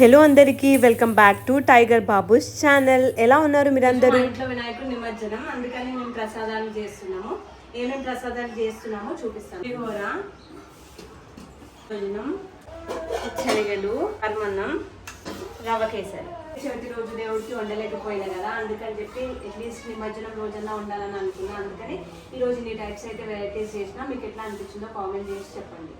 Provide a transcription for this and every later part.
Hello అందరికీ welcome back to Tiger Babu's channel ఎలా ఉన్నారు మీరందరూ? మా ఇంట్లో వినాయకుడు నిమజ్జనం అందుకని మేము ప్రసాదాలు చేస్తున్నాము. ఏమేమి ప్రసాదాలు చేస్తున్నామో చూపిస్తాం పులిహోర భోజనం శనగలు పరమన్నం రవ కేసరి. చివరి రోజు దేవుడికి వండలేకపోయినా కదా అందుకని చెప్పి అట్లీస్ట్ నిమజ్జనం రోజన్నా ఉండాలని అనుకున్నా. అందుకని ఈరోజు ఇన్ని టైప్స్ అయితే వెరైటీస్ చేసినా మీకు ఎట్లా అనిపించిందో కామెంట్ చేసి చెప్పండి.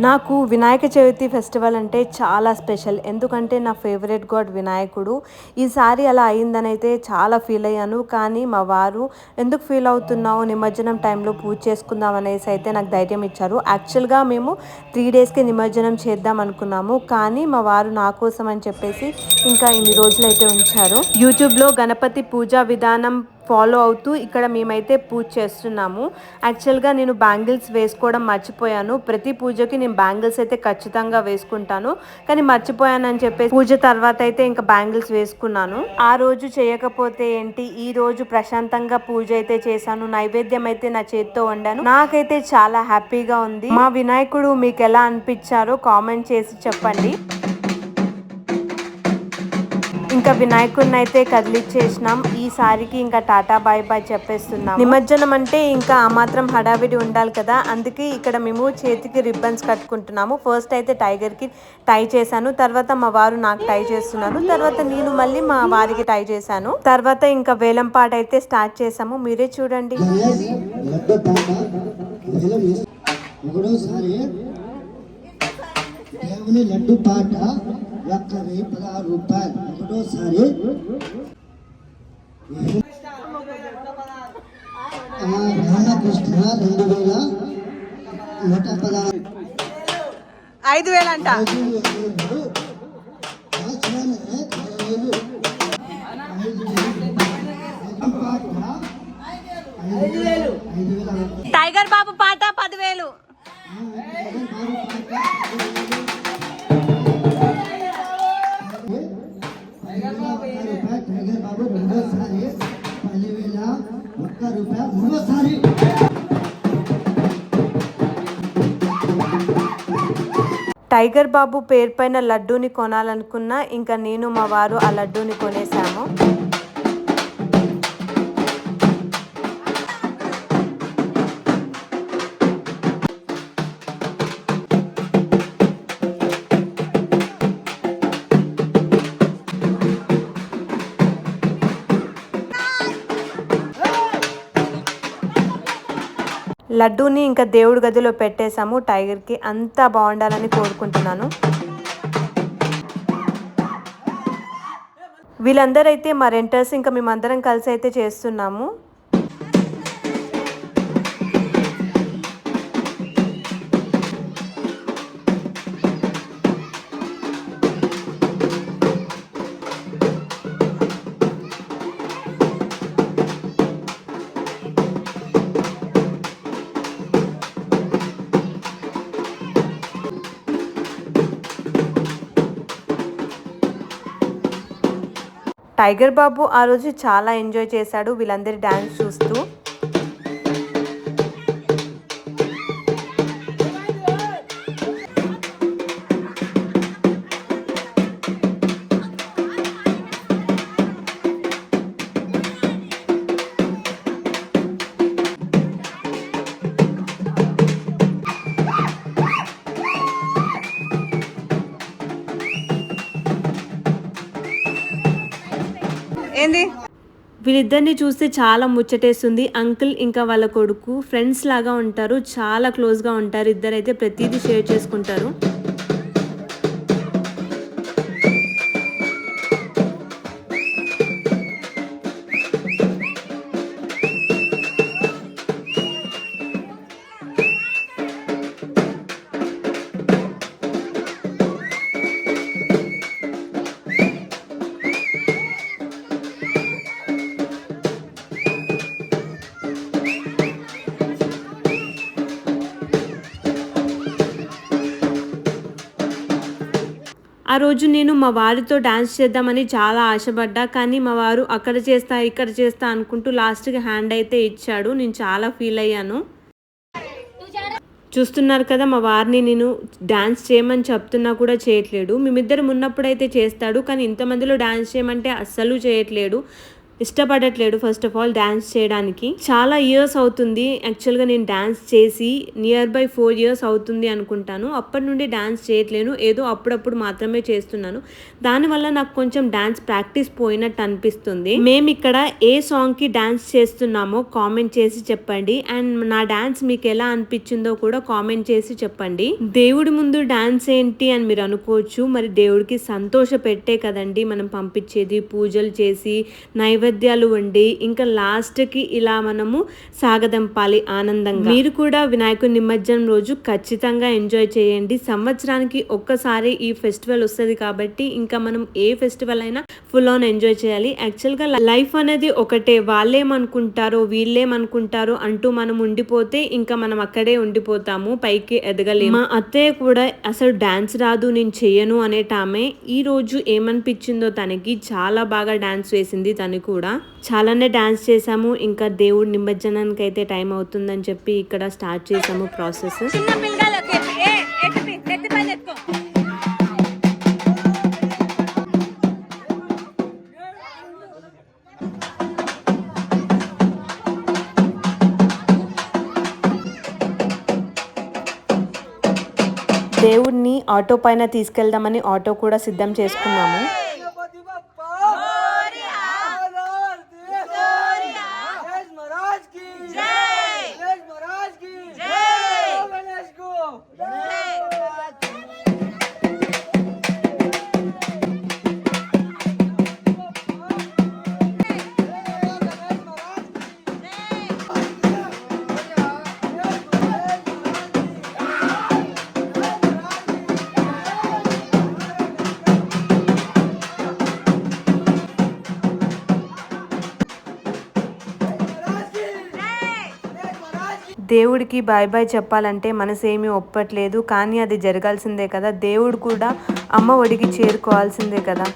నాకు వినాయక చవితి ఫెస్టివల్ అంటే చాలా స్పెషల్. ఎందుకంటే నా ఫేవరెట్ గాడ్ వినాయకుడు. ఈసారి అలా అయిందని అయితే చాలా ఫీల్ అయ్యాను. కానీ మా వారు ఎందుకు ఫీల్ అవుతున్నావు? నిమజ్జనం టైంలో పూజ చేసుకుందాం అనేసి అయితే నాకు ధైర్యం ఇచ్చారు. యాక్చువల్గా మేము త్రీ డేస్కి నిమజ్జనం చేద్దాం అనుకున్నాము. కానీ మా వారు నా కోసం అని చెప్పేసి ఇంకా ఇన్ని రోజులు అయితే ఉంచారు. యూట్యూబ్లో గణపతి పూజా విధానం ఫాలో అవుతూ ఇక్కడ మేమైతే పూజ చేస్తున్నాము. యాక్చువల్గా నేను బ్యాంగిల్స్ వేసుకోవడం మర్చిపోయాను. ప్రతి పూజకి నేను బ్యాంగిల్స్ అయితే ఖచ్చితంగా వేసుకుంటాను. కానీ మర్చిపోయానని చెప్పేసి పూజ తర్వాత అయితే ఇంకా బ్యాంగిల్స్ వేసుకున్నాను. ఆ రోజు చేయకపోతే ఏంటి? ఈ రోజు ప్రశాంతంగా పూజ అయితే చేశాను. నైవేద్యం అయితే నా చేతితో వండాను. నాకైతే చాలా హ్యాపీగా ఉంది. మా వినాయకుడు మీకు ఎలా అనిపించారో కామెంట్ చేసి చెప్పండి. ఇంకా వినాయకుడిని అయితే కదిలిచ్చేసినాం ఈసారికి ఇంకా టాటా బాయ్ బాయ్ చెప్పేస్తున్నాం నిమజ్జనం అంటే ఇంకా ఆ మాత్రం హడావిడి ఉండాలి కదా. అందుకే ఇక్కడ మేము చేతికి రిబ్బన్స్ కట్టుకుంటున్నాము. ఫస్ట్ అయితే టైగర్కి టై చేశాను. తర్వాత మా వారు నాకు టై చేస్తున్నాను తర్వాత నేను మళ్ళీ మా వారికి టై చేశాను. తర్వాత ఇంకా వేలం పాట అయితే స్టార్ట్ చేసాము మీరే చూడండి. దేవుని లడ్డు పాట ఒక్క వెయ్యి పదహారు రూపాయలు. ఆ రామకృష్ణ రెండు వేల నూట పదహారు. ఐదు వేలు అంట. ఐదు వేలు ఆచరణ ఐదు వేలు. ఐదు వేలు. లడ్డు పాట ఐదు వేలు ఐదు వేలు టైగర్ బాబు పాట పదివేలు. టైగర్ బాబు రెండోసారి. పదివేల ఒక్క రూపాయ మూడోసారి. టైగర్ బాబు పేరు పైన లడ్డూని కొనాలనుకున్నా ఇంకా నేను మా వారు ఆ లడ్డూని కొనేసాము లడ్డూని ఇంకా దేవుడి గదిలో పెట్టేశాము. టైగర్కి అంతా బాగుండాలని కోరుకుంటున్నాను. వీళ్ళందరైతే మా రెంటర్స్ ఇంకా మేమందరం కలిసి అయితే చేస్తున్నాము. టైగర్ బాబు ఆ రోజు చాలా ఎంజాయ్ చేశాడు. వీళ్ళందరి డ్యాన్స్ చూస్తూ ఏంది? వీళ్ళిద్దరిని చూస్తే చాలా ముచ్చటేస్తుంది. అంకుల్ ఇంకా వాళ్ళ కొడుకు ఫ్రెండ్స్ లాగా ఉంటారు. చాలా క్లోజ్గా ఉంటారు. ఇద్దరైతే ప్రతిదీ షేర్ చేసుకుంటారు. ఆ రోజు నేను మా వారితో డాన్స్ చేద్దామని చాలా ఆశపడ్డా కానీ మా వారు అక్కడ చేస్తా ఇక్కడ చేస్తా అనుకుంటూ లాస్ట్కి హ్యాండ్ అయితే ఇచ్చాడు. నేను చాలా ఫీల్ అయ్యాను. చూస్తున్నారు కదా మా వారిని నేను డాన్స్ చేయమని చెప్తున్నా కూడా చేయట్లేడు మేమిద్దరం ఉన్నప్పుడైతే చేస్తాడు కానీ ఇంతమందిలో డాన్స్ చేయమంటే అస్సలు చేయట్లేడు ఇష్టపడట్లేడు ఫస్ట్ ఆఫ్ ఆల్ డ్యాన్స్ చేయడానికి. చాలా ఇయర్స్ అవుతుంది. యాక్చువల్గా నేను డ్యాన్స్ చేసి నియర్ బై ఫోర్ ఇయర్స్ అవుతుంది అనుకుంటాను. అప్పటి నుండి డ్యాన్స్ చేయట్లేను. ఏదో అప్పుడప్పుడు మాత్రమే చేస్తున్నాను. దానివల్ల నాకు కొంచెం డ్యాన్స్ ప్రాక్టీస్ పోయినట్టు అనిపిస్తుంది. మేము ఇక్కడ ఏ సాంగ్కి డ్యాన్స్ చేస్తున్నామో కామెంట్ చేసి చెప్పండి. అండ్ నా డ్యాన్స్ మీకు ఎలా అనిపించిందో కూడా కామెంట్ చేసి చెప్పండి. దేవుడి ముందు డ్యాన్స్ ఏంటి అని మీరు అనుకోవచ్చు. మరి దేవుడికి సంతోష పెట్టే కదండి మనం పంపించేది. పూజలు చేసి నైవేద్యాలు వండి ఇంకా లాస్ట్కి ఇలా మనము సాగదంపాలి ఆనందంగా. మీరు కూడా వినాయకుడి నిమజ్జనం రోజు ఖచ్చితంగా ఎంజాయ్ చేయండి. సంవత్సరానికి ఒక్కసారి ఈ ఫెస్టివల్ వస్తుంది కాబట్టి ఇంకా మనం ఏ ఫెస్టివల్ అయినా ఫుల్ ఆన్ ఎంజాయ్ చేయాలి. యాక్చువల్గా లైఫ్ అనేది ఒకటే. వాళ్ళేమనుకుంటారో వీళ్ళేమనుకుంటారో అంటూ మనం ఉండిపోతే ఇంకా మనం అక్కడే ఉండిపోతాము. పైకి ఎదగలేము. మా అత్తయ్య కూడా అసలు డాన్స్ రాదు నేను చేయను అనేట ఆమె ఈ రోజు ఏమనిపించిందో తనకి చాలా బాగా డాన్స్ వేసింది తను కూడా చాలానే డాన్స్ చేసాము ఇంకా దేవుడి నిమజ్జనానికి అయితే టైం అవుతుందని చెప్పి ఇక్కడ స్టార్ట్ చేసాము ప్రాసెస్ దేవుడిని ఆటో పైన తీసుకెళ్దామని ఆటో కూడా సిద్ధం చేసుకున్నాము. దేవుడికి బాయ్ బాయ్ చెప్పాలంటే మనసేమీ ఒప్పట్లేదు కానీ అది జరగాల్సిందే కదా దేవుడు కూడా అమ్మ ఒడికి చేరుకోవాల్సిందే కదా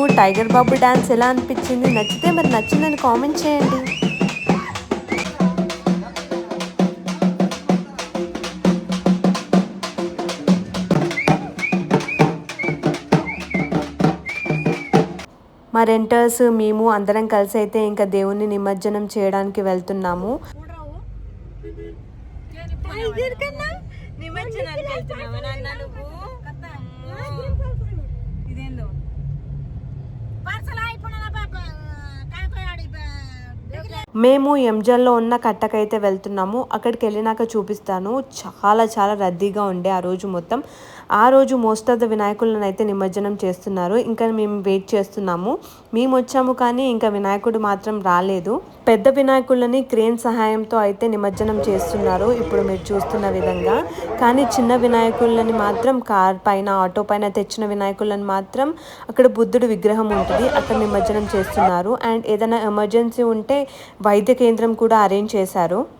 మీకు టైగర్ బాబు డాన్స్ ఎలా అనిపించింది నచ్చితే మరి నచ్చిందని కామెంట్ చేయండి. మా మా రెంటర్స్ మేము అందరం కలిసి అయితే ఇంకా దేవుణ్ణి నిమజ్జనం చేయడానికి వెళ్తున్నాము. నిమజ్జనానికి వెళ్తున్నావా నాన్న నువ్వు? మేము ఎంజల్లో ఉన్న కట్టకైతే వెళ్తున్నాము. అక్కడికి వెళ్ళినాక చూపిస్తాను. చాలా చాలా రద్దీగా ఉండే ఆ రోజు మొత్తం. ఆ రోజు మోస్ట్ ఆఫ్ ద వినాయకులను అయితే నిమజ్జనం చేస్తున్నారు. ఇంకా మేము వెయిట్ చేస్తున్నాము. మేము వచ్చాము కానీ ఇంకా వినాయకుడు మాత్రం రాలేదు. పెద్ద వినాయకులని క్రేన్ సహాయంతో అయితే నిమజ్జనం చేస్తున్నారు. ఇప్పుడు మీరు చూస్తున్న విధంగా. కానీ చిన్న వినాయకులని మాత్రం కార్ పైన ఆటో పైన తెచ్చిన వినాయకులను మాత్రం అక్కడ బుద్ధుడు విగ్రహం ఉంటుంది. అక్కడ నిమజ్జనం చేస్తున్నారు. అండ్ ఏదైనా ఎమర్జెన్సీ ఉంటే వైద్య కేంద్రం కూడా అరేంజ్ చేశారు.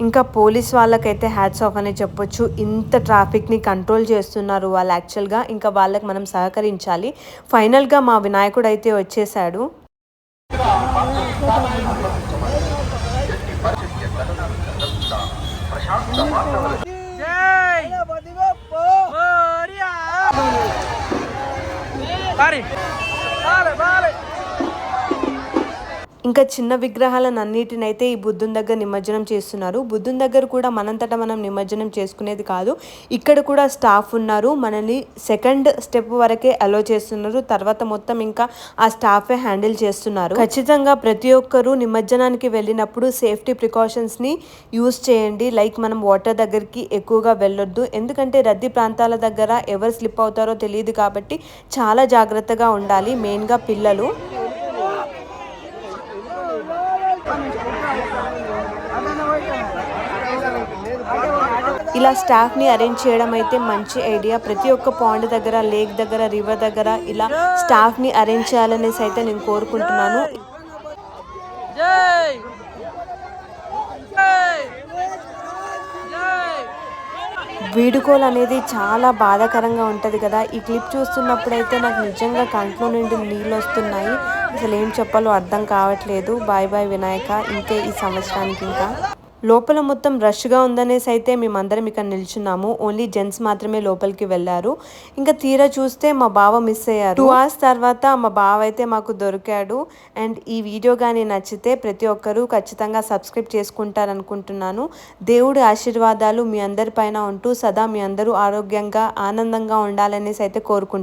ఇంకా పోలీస్ వాళ్ళకైతే హ్యాట్స్ ఆఫ్ అని చెప్పొచ్చు. ఇంత ట్రాఫిక్ని కంట్రోల్ చేస్తున్నారు వాళ్ళు యాక్చువల్గా ఇంకా వాళ్ళకి మనం సహకరించాలి. ఫైనల్గా మా వినాయకుడు అయితే వచ్చేసాడు. జై! ఇంకా చిన్న విగ్రహాలను అన్నిటినైతే ఈ బుద్ధుని దగ్గర నిమజ్జనం చేస్తున్నారు. బుద్ధుని దగ్గర కూడా మనంతటా మనం నిమజ్జనం చేసుకునేది కాదు. ఇక్కడ కూడా స్టాఫ్ ఉన్నారు. మనల్ని సెకండ్ స్టెప్ వరకే అలో చేస్తున్నారు. తర్వాత మొత్తం ఇంకా ఆ స్టాఫే హ్యాండిల్ చేస్తున్నారు. ఖచ్చితంగా ప్రతి ఒక్కరూ నిమజ్జనానికి వెళ్ళినప్పుడు సేఫ్టీ ప్రికాషన్స్ని యూస్ చేయండి. లైక్ మనం వాటర్ దగ్గరికి ఎక్కువగా వెళ్ళొద్దు. ఎందుకంటే రద్దీ ప్రాంతాల దగ్గర ఎవరు స్లిప్ అవుతారో తెలియదు కాబట్టి చాలా జాగ్రత్తగా ఉండాలి. మెయిన్గా పిల్లలు. ఇలా స్టాఫ్ని అరేంజ్ చేయడం అయితే మంచి ఐడియా. ప్రతి ఒక్క పాండ్ దగ్గర లేక్ దగ్గర రివర్ దగ్గర ఇలా స్టాఫ్ని అరేంజ్ చేయాలనేసి అయితే నేను కోరుకుంటున్నాను. వీడుకోలు అనేది చాలా బాధాకరంగా ఉంటుంది కదా. ఈ క్లిప్ చూస్తున్నప్పుడైతే నాకు నిజంగా కంట్లో నుండి నీళ్ళు వస్తున్నాయి. అసలు ఏం చెప్పాలో అర్థం కావట్లేదు. Bye bye Vinayaka. ఇంతే ఈ సంవత్సరానికి ఇంకా. లోపల మొత్తం రష్గా ఉందనేసి అయితే మేమందరం ఇక్కడ నిల్చున్నాము. ఓన్లీ జెంట్స్ మాత్రమే లోపలికి వెళ్ళారు. ఇంకా తీరా చూస్తే మా బావ మిస్ అయ్యారు. టూ అవర్స్ తర్వాత మా బావ అయితే మాకు దొరికాడు. అండ్ ఈ వీడియో కానీ నచ్చితే ప్రతి ఒక్కరూ ఖచ్చితంగా సబ్స్క్రైబ్ చేసుకుంటారనుకుంటున్నాను. దేవుడి ఆశీర్వాదాలు మీ అందరి పైన ఉంటూ సదా మీ అందరూ ఆరోగ్యంగా ఆనందంగా ఉండాలనేసి అయితే కోరుకుంటున్నాను.